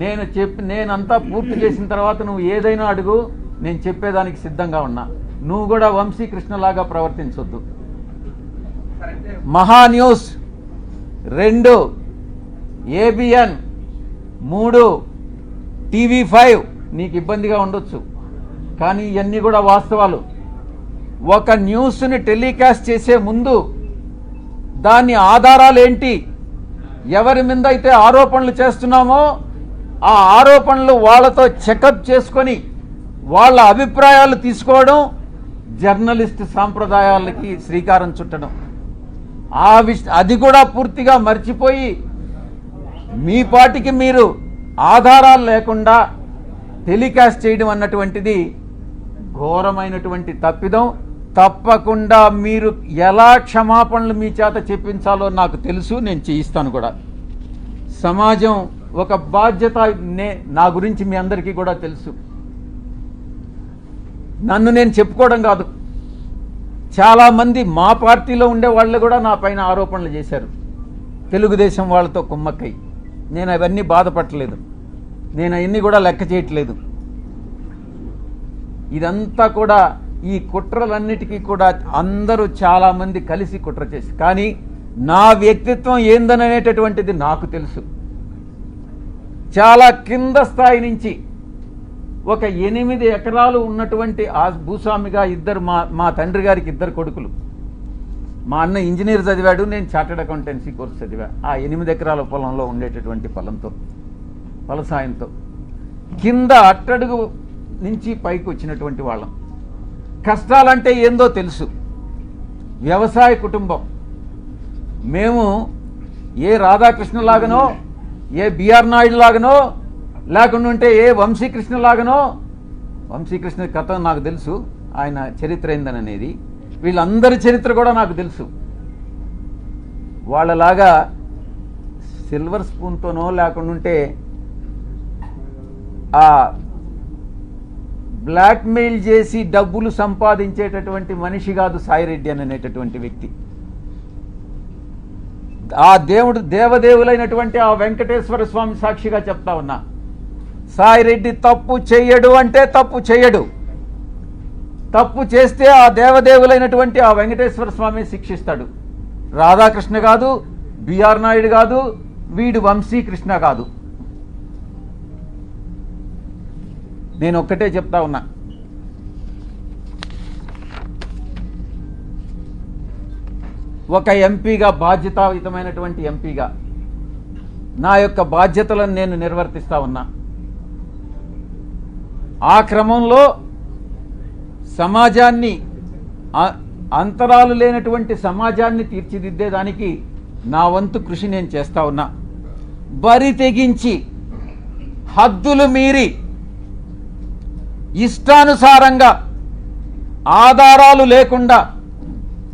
నేను చెప్పి నేనంతా పూర్తి చేసిన తర్వాత నువ్వు ఏదైనా అడుగు నేను చెప్పేదానికి సిద్ధంగా ఉన్నా. నువ్వు కూడా వంశీకృష్ణలాగా ప్రవర్తించొద్దు. సార్ మహా న్యూస్ రెండు ఏబిఎన్ మూడు టీవీ ఫైవ్ నీకు ఇబ్బందిగా ఉండొచ్చు. కానీ ఇవన్నీ కూడా వాస్తవాలు. ఒక న్యూస్ని టెలికాస్ట్ చేసే ముందు దాని ఆధారాలు ఏంటి ఎవరి మీద అయితే ఆరోపణలు చేస్తున్నామో ఆ ఆరోపణలు వాళ్ళతో చెకప్ చేసుకొని వాళ్ళ అభిప్రాయాలు తీసుకోవడం జర్నలిస్ట్ సాంప్రదాయాలకి శ్రీకారం చుట్టడం. ఆ విష అది కూడా పూర్తిగా మర్చిపోయి మీ పాటికి మీరు ఆధారాలు లేకుండా టెలికాస్ట్ చేయడం అన్నటువంటిది ఘోరమైనటువంటి తప్పిదం. తప్పకుండా మీరు ఎలా క్షమాపణలు మీ చేత చెప్పించాలో నాకు తెలుసు నేను చేయిస్తాను కూడా. సమాజం ఒక బాధ్యత నే నా గురించి మీ అందరికీ కూడా తెలుసు. నన్ను నేను చెప్పుకోవడం కాదు. చాలామంది మా పార్టీలో ఉండే వాళ్ళు కూడా నా పైన ఆరోపణలు చేశారు. తెలుగుదేశం వాళ్ళతో కుమ్మక్కై. నేను అవన్నీ బాధపడలేదు నేను అవన్నీ కూడా లెక్క చేయట్లేదు. ఇదంతా కూడా ఈ కుట్రలన్నిటికీ కూడా అందరూ చాలామంది కలిసి కుట్ర చేసి కానీ నా వ్యక్తిత్వం ఏందననేటటువంటిది నాకు తెలుసు. చాలా కింద స్థాయి నుంచి ఒక ఎనిమిది ఎకరాలు ఉన్నటువంటి ఆ భూస్వామిగా ఇద్దరు మా మా తండ్రి గారికి ఇద్దరు కొడుకులు. మా అన్న ఇంజనీర్ చదివాడు నేను చార్టెడ్ అకౌంటెన్సీ కోర్స్ చదివా. ఆ ఎనిమిది ఎకరాల పొలంలో ఉండేటటువంటి పొలంతో ఫలసాయంతో కింద అట్టడుగు నుంచి పైకి వచ్చినటువంటి వాళ్ళం. కష్టాలంటే ఏందో తెలుసు. వ్యవసాయ కుటుంబం. మేము ఏ రాధాకృష్ణలాగనో ఏ బిఆర్ నాయుడు లాగనో లేకుండా ఉంటే ఏ వంశీకృష్ణ లాగనో వంశీకృష్ణ కథ నాకు తెలుసు ఆయన చరిత్ర ఏందని అనేది వీళ్ళందరి చరిత్ర కూడా నాకు తెలుసు. వాళ్ళలాగా సిల్వర్ స్పూన్తోనో లేకుండా ఉంటే ఆ బ్లాక్మెయిల్ చేసి డబ్బులు సంపాదించేటటువంటి మనిషి కాదు సాయిరెడ్డి అని అనేటటువంటి వ్యక్తి. ఆ దేవుడు దేవదేవులైనటువంటి ఆ వెంకటేశ్వర స్వామి సాక్షిగా చెప్తా ఉన్నా. సాయిరెడ్డి తప్పు చెయ్యడు అంటే తప్పు చెయ్యడు. తప్పు చేస్తే ఆ దేవదేవులైనటువంటి ఆ వెంకటేశ్వర స్వామి శిక్షిస్తాడు. రాధాకృష్ణ కాదు బిఆర్ నాయుడు కాదు వీడు వంశీకృష్ణ కాదు. నేను ఒక్కటే చెప్తా ఉన్నా. ఒక ఎంపీగా బాధ్యతాయుతమైనటువంటి ఎంపీగా నా యొక్క బాధ్యతలను నేను నిర్వర్తిస్తా ఉన్నా. ఆ క్రమంలో సమాజాన్ని అంతరాలు లేనటువంటి సమాజాన్ని తీర్చిదిద్దేదానికి నా వంతు కృషి నేను చేస్తా ఉన్నా. బరి తెగించి హద్దులు మీరి ఇష్టానుసారంగా ఆధారాలు లేకుండా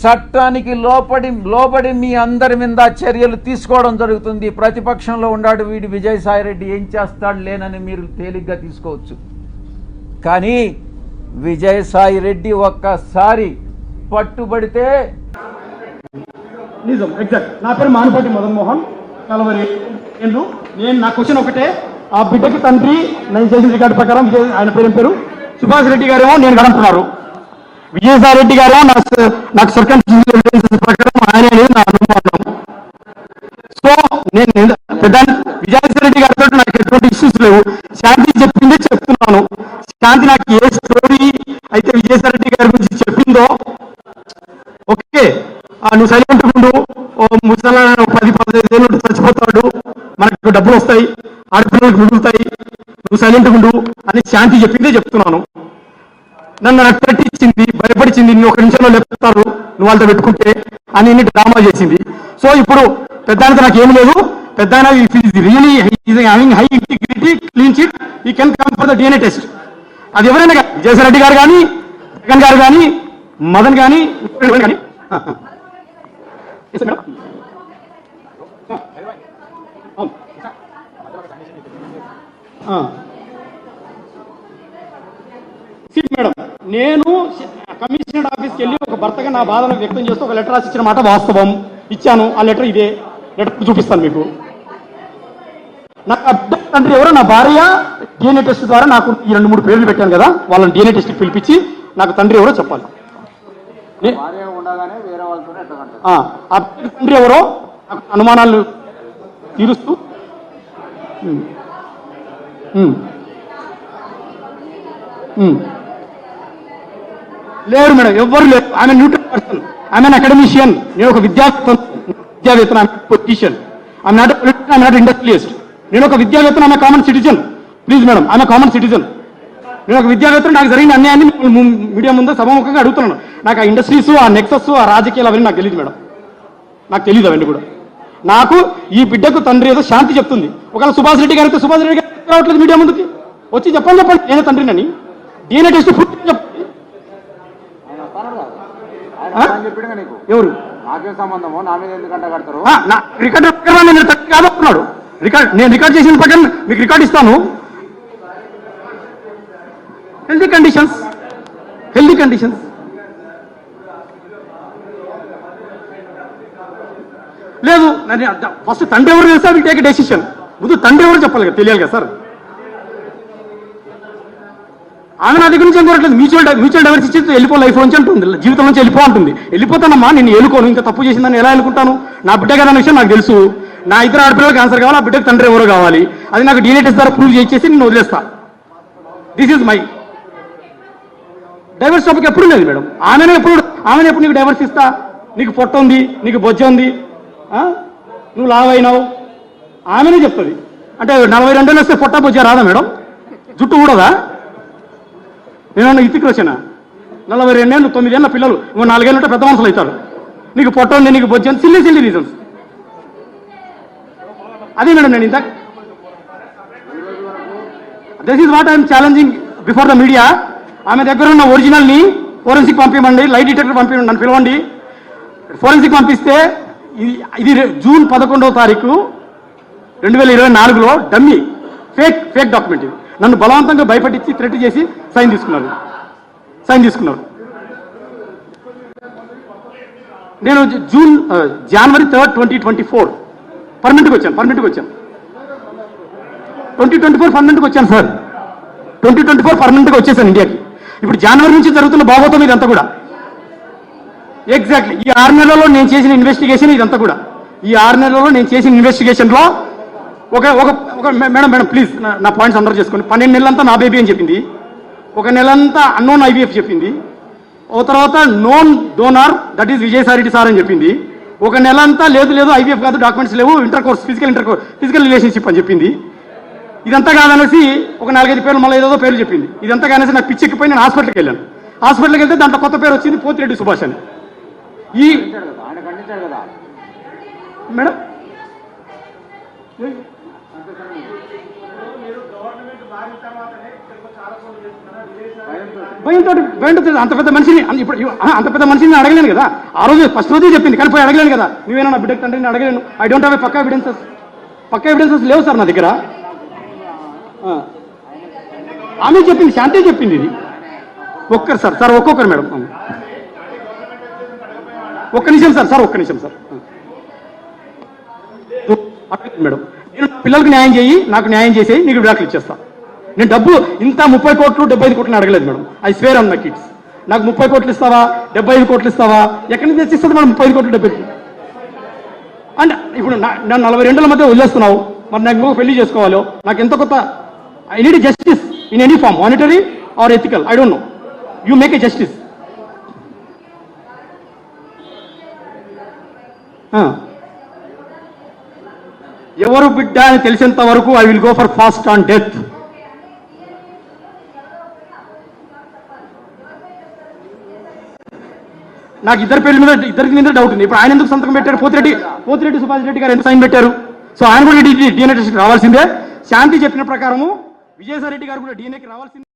చట్టానికి లోపడి లోబడి మీ అందరి మీద చర్యలు తీసుకోవడం జరుగుతుంది. ప్రతిపక్షంలో ఉన్నాడు వీడు విజయసాయిరెడ్డి ఏం చేస్తాడు లేనని మీరు తేలిగ్గా తీసుకోవచ్చు. కానీ విజయసాయిరెడ్డి ఒక్కసారి పట్టుబడితే నిజం ఎగ్జాక్ట్ నా పేరు మానుపాటి మదన్ మోహన్. కలవరి ఎందు నేను నా క్వశ్చన్ ఒకటే. ఆ బిడ్డకి తండ్రి నేను చేసిన రికార్డు ప్రకారం ఆయన పేరు పేరు? సుభాష్ రెడ్డి గారేమో నేను గడంటున్నారు విజయసాయి రెడ్డి గారు నా నాకు సర్కంట్ ప్రకారం ఆయన అనేది నా అనుమానం. సో నేను విజయసాయి రెడ్డి గారితో నాకు ఎటువంటి ఇష్యూస్ లేవు. శాంతి చెప్పిందే చెప్తున్నాను. శాంతి నాకు ఏ స్టోరీ అయితే విజయసాయి రెడ్డి గారి గురించి చెప్పిందో ఓకే. ఆ, నువ్వు సైలెంట్ ఉండు. ఓ ముసలా పది పదిహేను ఏళ్ళు చచ్చిపోతాడు. మనకు డబ్బులు వస్తాయి. ఆడపిల్లలకు మిగులుతాయి. నువ్వు సైలెంట్ ఉండు అని శాంతి చెప్పిందే చెప్తున్నాను. నన్ను నాకు ఇచ్చింది భయపడిచింది నువ్వు ఒక నిమిషంలో లేపుతారు నువ్వు వాళ్ళతో పెట్టుకుంటే అని ఎన్ని డ్రామా చేసింది. సో ఇప్పుడు పెద్ద నాకు ఏం లేదు. పెద్ద really having high integrity clean chit ఈ can come for the DNA test అది ఎవరైనా కానీ రెడ్డి గారు కానీ జగన్ గారు కానీ మదన్ కానీ కానీ మేడం నేను కమిషనర్ ఆఫీస్కి వెళ్ళి ఒక భర్తగా నా బాధను వ్యక్తం చేస్తూ ఒక లెటర్ రాసి ఇచ్చిన మాట వాస్తవం ఇచ్చాను. ఆ లెటర్ ఇదే. లెటర్ చూపిస్తాను మీకు. నాకు అర్థం తండ్రి ఎవరో? నా భార్య. డిఎన్ఏ టెస్ట్ ద్వారా నాకు ఈ రెండు మూడు పేర్లు పెట్టాను కదా. వాళ్ళని డిఎన్ఏ టెస్ట్ పిలిపించి నాకు తండ్రి ఎవరో చెప్పాలి. తండ్రి ఎవరో నాకు అనుమానాలు తీరుస్తూ. లేరు మేడం ఎవ్వరు లేరు. ఆమె న్యూట్రల్ పర్సన్ ఆమె అకాడమిషియన్ నేను ఒక విద్యావేత్త విద్యావేత్తన పొలిటీషియన్ ఆమె నాట్ పొలిటీషియన్ ఆమె నాట్ ఇండస్ట్రియలిస్ట్ నేను ఒక విద్యావేత్తన ఆమె కామన్ సిటిజన్ ప్లీజ్ మేడం ఆమె కామన్ సిటిజన్ నేను ఒక విద్యావేత్తను నాకు జరిగిన అన్యాయాన్ని మీడియా ముందు సభాముఖంగా అడుగుతున్నాను. నాకు ఆ ఇండస్ట్రీస్ ఆ నెక్సస్ ఆ రాజకీయాలు అవన్నీ నాకు తెలియదు మేడం. నాకు తెలియదు అవన్నీ కూడా. నాకు ఈ బిడ్డకు తండ్రి ఏదో శాంతి చెప్తుంది. ఒకవేళ సుభాష్ రెడ్డి గారితో సుభాష్ రెడ్డి గారు రావట్లేదు మీడియా ముందుకి? వచ్చి చెప్పండి చెప్పండి నేనే తండ్రినని. డిఎన్ఏ టెస్ట్ ఫుడ్ చెప్పండి ఆయన వస్తాను కదా ఆయన ఆ? అని చెప్పాడుగా నీకు ఎవరు? నాకేం సంబంధము? నా మీద కడతారు? రికార్డ్ కాదనుకున్నాడు రికార్డ్ నేను రికార్డ్ చేసిన ప్రకారం మీకు రికార్డ్ ఇస్తాను. హెల్దీ కండిషన్స్ హెల్దీ కండిషన్స్ లేదు ఫస్ట్ తండ్రి ఎవరు తెలుసా? విల్ టేక్ డెసిషన్ ముందు తండ్రి ఎవరు చెప్పాలి? కదా తెలియాలి కదా సార్. ఆమె నా దగ్గర నుంచి ఏం కోరట్లేదు. మ్యూచువల్ మ్యూచువల్ డైవర్స్ ఇచ్చి వెళ్ళిపో లైఫ్ నుంచి అంటుంది. జీవితం నుంచి వెళ్ళిపో అంటుంది. వెళ్ళిపోతానమ్మా నేను ఏలుకోను. ఇంకా తప్పు చేసిందని ఎలా వెళ్ళుకుంటాను నా బిడ్డ కదా అన్న విషయం నాకు తెలుసు. నా ఇద్దరు ఆడపిల్లలకు ఆన్సర్ కావాలి ఆ బిడ్డకు తండ్రి ఎవరో కావాలి. అది నాకు డీఎన్ఏ ద్వారా ప్రూవ్ చేసి నేను వదిలేస్తా. This is my divorce topic ఎప్పుడు లేదు మేడం? ఆమెనే ఎప్పుడు ఆమెను ఎప్పుడు నీకు డైవర్స్ ఇస్తా? నీకు పొట్ట ఉంది నీకు బొజ్జ ఉంది నువ్వు లావ్ అయినావు. ఆమెనే చెప్తుంది. అంటే నలభై రెండేళ్ళు వస్తే పొట్ట బొజ్జ రాదా మేడం? జుట్టు కూడదా నేను ఇతికి వచ్చానా? నలభై రెండేళ్ళు తొమ్మిదేళ్ళ పిల్లలు ఇంకో నాలుగేళ్ళు ఉంటే పెద్ద మనుషులు అవుతారు. నీకు పొట్ట ఉంది నీకు బొజ్జ సిల్లి సిల్లీ సిల్లీ రీజన్స్ అదే మేడం నేను ఇంత this is what I'm challenging before the media ఆమె దగ్గర ఉన్న ఒరిజినల్ని ఫోరెన్సిక్ పంపించండి లైట్ డిటెక్టర్ పంపించండి నన్ను పిలవండి. ఫోరెన్సిక్ పంపిస్తే ఇది ఇది జూన్ పదకొండవ తారీఖు రెండు వేల ఇరవై నాలుగులో డమ్మీ ఫేక్ ఫేక్ డాక్యుమెంట్ ఇది. నన్ను బలవంతంగా భయపడించి థ్రెట్ చేసి సైన్ తీసుకున్నారు. సైన్ తీసుకున్నారు. నేను June January third twenty twenty four పర్మనెంట్కి వచ్చాను పర్మనెంట్కి వచ్చాను. ట్వంటీ ట్వంటీ ఫోర్ పర్మనెంట్కి వచ్చాను సార్ ట్వంటీ ట్వంటీ ఫోర్ పర్మనెంట్గా వచ్చేసాను ఇండియాకి. ఇప్పుడు జనవరి నుంచి జరుగుతున్న భాగవతం ఇదంతా కూడా. ఎగ్జాక్ట్లీ ఈ ఆరు నెలల్లో నేను చేసిన ఇన్వెస్టిగేషన్ ఇదంతా కూడా. ఈ ఆరు నెలల్లో నేను చేసిన ఇన్వెస్టిగేషన్లో ఒక ఒక ఒక మేడం మేడం ప్లీజ్ నా- నా పాయింట్స్ అందరూ చేసుకోండి పన్నెండు నెలలంతా నా బేబీ అని చెప్పింది. ఒక నెలంతా అన్నోన్ ఐవీఎఫ్ చెప్పింది. ఓ తర్వాత known donor that is Vijayasai Reddy sir అని చెప్పింది. ఒక నెల అంతా లేదు లేదు ఐవీఎఫ్ కాదు డాక్యుమెంట్స్ లేవు intercourse physical intercourse physical relationship అని చెప్పింది. ఇదంతా కాదనేసి ఒక నాలుగైదు పేర్లు మళ్ళీ ఏదో పేర్లు చెప్పింది. ఇదంతా కాదనేసి నాకు పిచ్చెక్కిపోయి నేను హాస్పిటల్కి వెళ్ళాను. హాస్పిటల్కి వెళ్తే దాంట్లో కొత్త పేరు వచ్చింది పోతిరెడ్డి సుభాష్ అని. ఈ మేడం? భయంతో భయంతో అంత పెద్ద మనిషిని అంత ఇప్పుడు అంత పెద్ద మనిషిని అడగలేను కదా. ఆ రోజు ఫస్ట్ రోజే చెప్పింది కానీ పోయి అడగలేను కదా. నువ్వేనా నా బిడ్డకు తండ్రిని అడగలేను. ఐ డోంట్ హ్యావ్ పక్క ఎవిడెన్సెస్ పక్క ఎవిడెన్సెస్ లేవు సార్ నా దగ్గర. ఆమె చెప్పింది శాంతి చెప్పింది ఇది. ఒక్కరు సార్ సార్ ఒక్కొక్కరు మేడం. ఒక్క నిమిషం సార్ సార్ ఒక్క నిమిషం సార్. మేడం నేను పిల్లలకు న్యాయం చేయి నాకు న్యాయం చేసి నీకు విడాకులు ఇచ్చేస్తా. నేను డబ్బు ఇంత ముప్పై కోట్లు డెబ్బై ఐదు కోట్లు అడగలేదు madam. I swear on my kids నాకు ముప్పై కోట్లు ఇస్తావా డెబ్బై ఐదు కోట్లు ఇస్తావా? ఎక్కడి నుంచి తెచ్చిస్తుంది మేడం ముప్పై ఐదు కోట్లు డెబ్బై ఐదు ఇప్పుడు నా- నలభై రెండుల మధ్య వదిలేస్తున్నావు. మరి నాకు ఇంకొక పెళ్ళి చేసుకోవాలో? నాకు ఎంత కొత్త I need justice in any form monetary or ethical I don't know you make a justice ఎవరు బిడ్డ అని తెలిసేంత వరకు I will go for fast on death నాకు ఇద్దరు పేర్ల మీద ఇద్దరికి మీద డౌట్ ఉంది. ఇప్పుడు ఆయన ఎందుకు సంతకం పెట్టారు? పోతిరెడ్డి పోతిరెడ్డి సుభాష్ రెడ్డి గారు ఎంత సైన్ పెట్టారు? సో ఆయన కూడా డిఎన్ఏ టెస్ట్ రావాల్సిందే. శాంతి చెప్పిన ప్రకారము విజయసాయి రెడ్డి గారు కూడా డిఎన్ఏకి రావాల్సిందే.